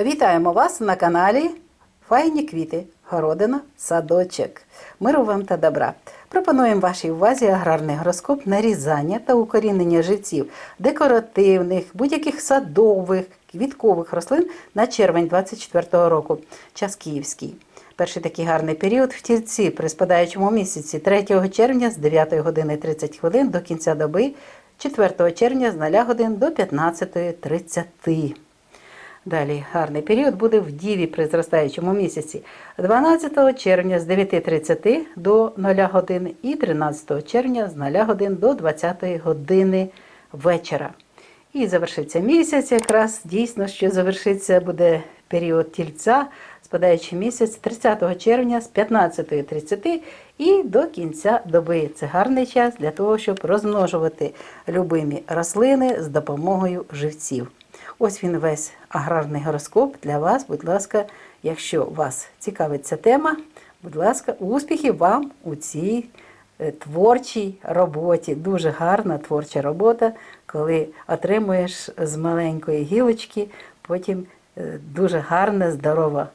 Вітаємо вас на каналі Файні квіти, городина, садочок. Миру вам та добра. Пропонуємо вашій увазі аграрний гороскоп нарізання та укорінення живців декоративних, будь-яких садових, квіткових рослин на червень 24 року. Час київський. Перший такий гарний період в тільці при спадаючому місяці 3 червня з 9 години 30 хвилин до кінця доби, 4 червня з 0 годин до 15.30. Далі гарний період буде в Діві при зростаючому місяці 12 червня з 9.30 до 0 годин і 13 червня з 0 годин до 20 години вечора. І завершиться місяць якраз дійсно, що завершиться буде період тільця, спадаючий місяць 30 червня з 15.30 і до кінця доби. Це гарний час для того, щоб розмножувати любимі рослини з допомогою живців. Ось він весь аграрний гороскоп для вас. Будь ласка, якщо вас цікавить ця тема, будь ласка, успіхів вам у цій е, творчій роботі. Дуже гарна творча робота, коли отримуєш з маленької гілочки, потім е, дуже гарна, здорова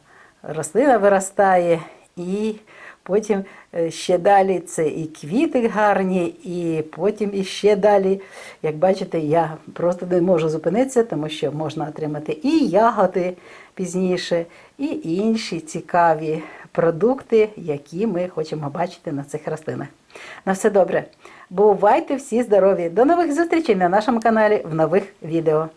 рослина виростає і потім е, ще далі це і квіти гарні, і потім і ще далі. Як бачите, я просто не можу зупинитися, тому що можна отримати і ягоди пізніше, і інші цікаві продукти, які ми хочемо бачити на цих рослинах. На все добре. Бувайте всі здорові! До нових зустрічей на нашому каналі в нових відео.